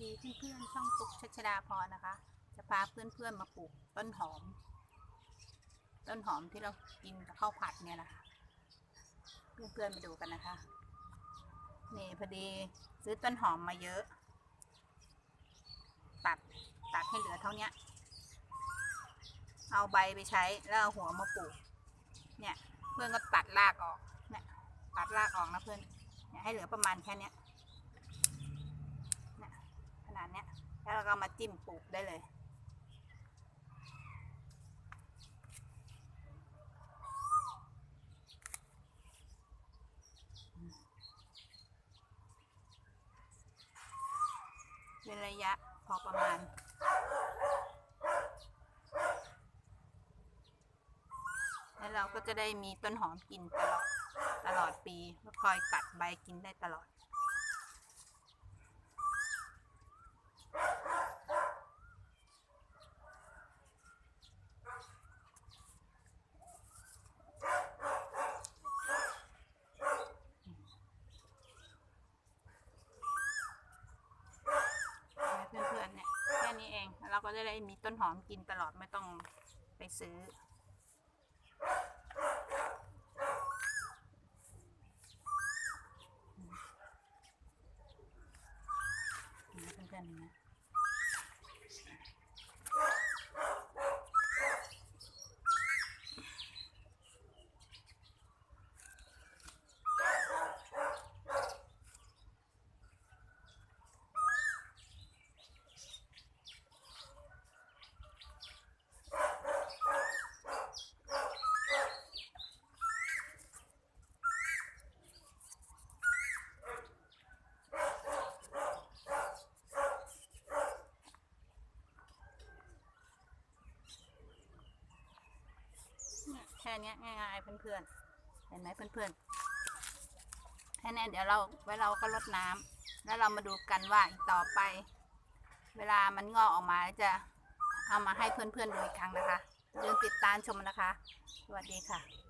ดีเพื่อนๆช่องตุ๊กชัชดาพรนะคะ จะพาเพื่อนๆมาปลูกต้นหอม ต้นหอมที่เรากินกับข้าวผัดเนี่ยนะคะเพื่อนๆมาดูกันนะคะนี่พอดีซื้อต้นหอมมาเยอะ ตัดตัดให้เหลือเท่าเนี้ยเอาใบไปใช้แล้วเอาหัวมาปลูก เนี่ย เพื่อนก็ตัดรากออก เนี่ย ตัดรากออกนะเพื่อนเนี่ยให้เหลือประมาณแค่เนี้ย ขนาดเนี้ย แล้วเราก็มาจิ้มปลูกได้เลยเป็นระยะพอประมาณ แล้วเราก็จะได้มีต้นหอมกินตลอดตลอดปีคอยตัดใบกินได้ตลอด เพื่อนๆเนี่ยแค่นี้ เราก็จะได้มีต้นหอมกินตลอดไม่ต้องไปซื้อ เพื่อนๆนะ ค่นี้ง่ายๆเพื่อนๆ เห็นไหมเพื่อนๆ แค่นี้เดี๋ยวเราไว้เราก็ลดน้ำแล้วเรามาดูกันว่าอีกต่อไป เวลามันงอกออกมาจะเอามาให้เพื่อนๆดูอีกครั้งนะคะอย่าลืมติดตามชมนะคะ สวัสดีค่ะ